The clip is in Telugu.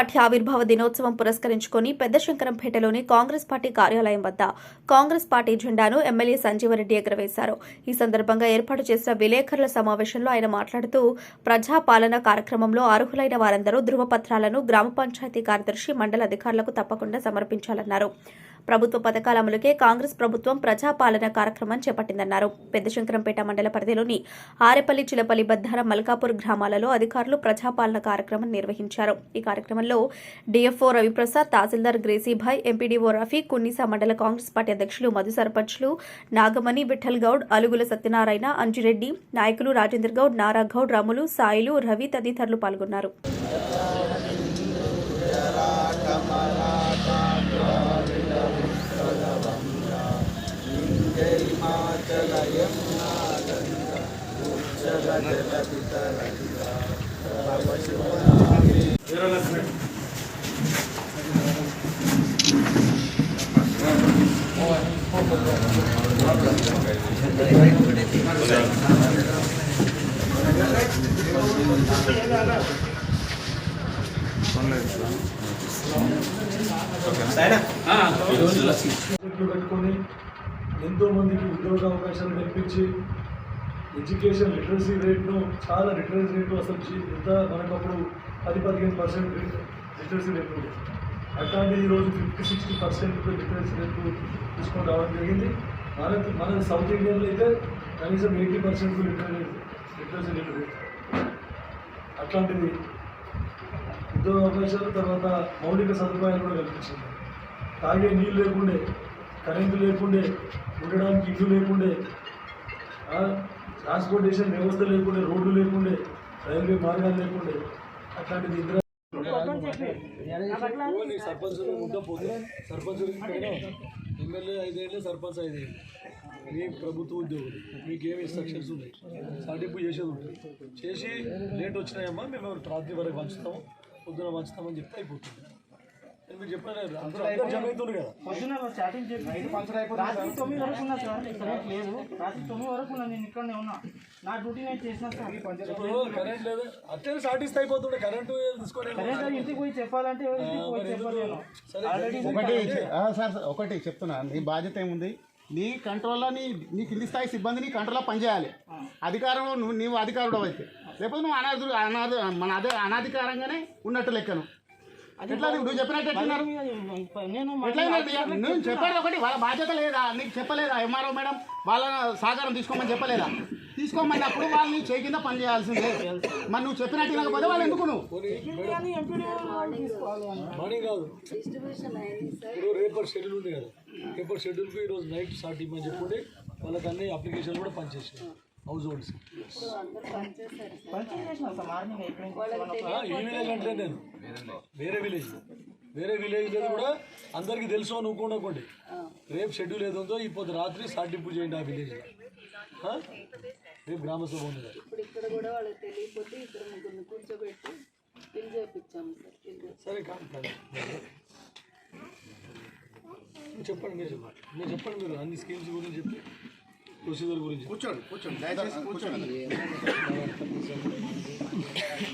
పార్టీ ఆవిర్భావ దినోత్సవం పురస్కరించుకొని పెద్ద శంకరంపేటలోని కాంగ్రెస్ పార్టీ కార్యాలయం వద్ద కాంగ్రెస్ పార్టీ జెండాను ఎమ్మెల్యే సంజీవరెడ్డి ఎగురవేశారు. ఈ సందర్భంగా ఏర్పాటు చేసిన విలేకరుల సమావేశంలో ఆయన మాట్లాడుతూ ప్రజాపాలన కార్యక్రమంలో అర్హులైన వారందరూ ధృవపత్రాలను గ్రామ పంచాయతీ కార్యదర్శి మండల అధికారులకు తప్పకుండా సమర్పించాలన్నారు. ప్రభుత్వ పథకాల అమలుకే కాంగ్రెస్ ప్రభుత్వం ప్రజాపాలన కార్యక్రమం చేపట్టిందన్నారు. పెద్దశంకరంపేట మండల పరిధిలోని ఆరేపల్లి చిలపల్లి బద్దారం మల్కాపూర్ గ్రామాలలో అధికారులు ప్రజాపాలన కార్యక్రమం నిర్వహించారు. ఈ కార్యక్రమంలో డిఎఫ్ఓ రవిప్రసాద్ తహసీల్దార్ గ్రేసీభాయ్ ఎంపీడీఓ రఫీ కున్నీసా మండల కాంగ్రెస్ పార్టీ అధ్యక్షులు మధు సర్పంచ్లు నాగమణి విఠల్ గౌడ్ అలుగుల సత్యనారాయణ అంజురెడ్డి నాయకులు రాజేందర్ గౌడ్ నారా గౌడ్ రాములు సాయిలు రవి తదితరులు పాల్గొన్నారు. పెట్టుకొని ఎంతో మందికి ఉద్యోగ అవకాశాలు కల్పించి ఎడ్యుకేషన్ లిటరసీ రేట్ను చాలా లిటరసీ రేటు అసలు జీ- ఎంత మనకు అప్పుడు పది పదిహేను పర్సెంట్ లిటరసీ రేటు ఉంది. అట్లాంటిది ఈరోజు fifty sixty percent literacy rate తీసుకొని రావడం జరిగింది. మన మన సౌత్ ఇండియన్లో అయితే కనీసం eighty percent literacy literacy rate అట్లాంటిది ఉద్యోగ అవకాశాలు తర్వాత మౌలిక సదుపాయాలు కూడా కల్పించింది. తాగే నీళ్ళు లేకుండే కరెంటు లేకుండే ఉండడానికి ఇల్లు లేకుండే ట్రాన్స్పోర్టేషన్ వ్యవస్థ లేకుండే రోడ్లు లేకుండే రైల్వే మార్గాలు లేకుండే అట్లాంటిది ఇందిరా నీ సర్పంచ్ ఉంటా పోతే సర్పంచ్ ఎమ్మెల్యే ఐదేళ్ళు సర్పంచ్ ఐదేళ్ళు. మీ ప్రభుత్వ ఉద్యోగులు మీకేమి ఇన్స్ట్రక్షన్స్ ఉన్నాయి? సాటింపు చేసేది ఉంటుంది చేసి లేట్ వచ్చినాయమ్మా మేము రాత్రి వరకు పంచుతాము పొద్దున పంచుతామని చెప్తే అయిపోతుంది. నేను మీకు చెప్పాను కదా, అందరూ అందరూ జమ అవుతుంది కదా. పొద్దున్న స్టార్టింగ్ చెప్పి రాత్రి తొమ్మిది వరకు ఉన్నా సార్. కరెంట్ లేదు. రాత్రి తొమ్మిది వరకు ఉన్నా నేను ఇక్కడనే ఉన్నా. నా డ్యూటీ నేను చేసిన సార్. ఇప్పుడు కరెంట్ లేదు. అట్లే సాటిస్తే అయిపోతుండే. కరెంటు తీసుకొని కరెంట్ అది ఇంటికి పోయి చెప్పాలంటే ఎవరి ఇంటికి పోయి చెప్పలేను. ఆల్రెడీ ఒకటి ఆ, సార్ సార్, ఒకటి చెప్తున్నా. నీ బాధ్యత ఏముంది? నీ కంట్రోల్లో నీ నీ కింది స్థాయి సిబ్బంది నీ కంట్రోల్లో పనిచేయాలి. అధికారం నువ్వు నీవు అధికారుడు అయితే లేకపోతే నువ్వు అనాథుడు అనాథ మన అదే అనాధికారంగానే ఉన్నట్టు లెక్కను. నువ్వు చెప్పినట్టు ఎట్లున్నారు నేను ఎట్లా ఉన్నారు? నువ్వు చెప్పాడు ఒకటి వాళ్ళ బాధ్యత లేదా? నీకు చెప్పలేదా? ఎంఆర్ఓ మేడం వాళ్ళ సహకారం తీసుకోమని చెప్పలేదా? తీసుకోమన్నప్పుడు వాళ్ళు నీ చేయి కింద పని చేయాల్సిందే. మరి నువ్వు చెప్పినట్టు వినకపోతే వాళ్ళు ఎందుకు నువ్వు? రేపటి షెడ్యూల్ ఉంది కదా. రేపటి షెడ్యూల్కి ఈరోజు నైట్ స్టార్ట్ ఇవ్వమని చెప్పుంటే వాళ్ళకి అన్ని అప్లికేషన్ కూడా పనిచేసాయి హౌస్ హోల్డ్స్ పంచింగ్ చేసిన సార్? మార్నింగ్ అయిపోయింది. ఈ విలేజ్ అంటే నేను. వేరే విలేజ్ వేరే విలేజ్ కూడా అందరికీ తెలుసు అని ఊకుండకండి రేపు షెడ్యూల్ ఏదో ఉందో ఇప్పుడు రాత్రి సాటింపు చేయండి ఆ విలేజ్ రేపు గ్రామ సభ ఉంది కదా. ఇప్పుడు ఇక్కడ కూడా వాళ్ళకి తెలియకపోతే ఇద్దరు ముగ్గురిని కూర్చోబెట్టి బిల్ చేయించాము సార్. కాదు చెప్పండి మీరు చెప్పండి. మీరు చెప్పండి మీరు అన్ని స్కీమ్స్ గురించి చెప్పి ప్రొసీజర్ గురించి కూర్చోండి కూర్చోండి. దయచేసి కూర్చోండి.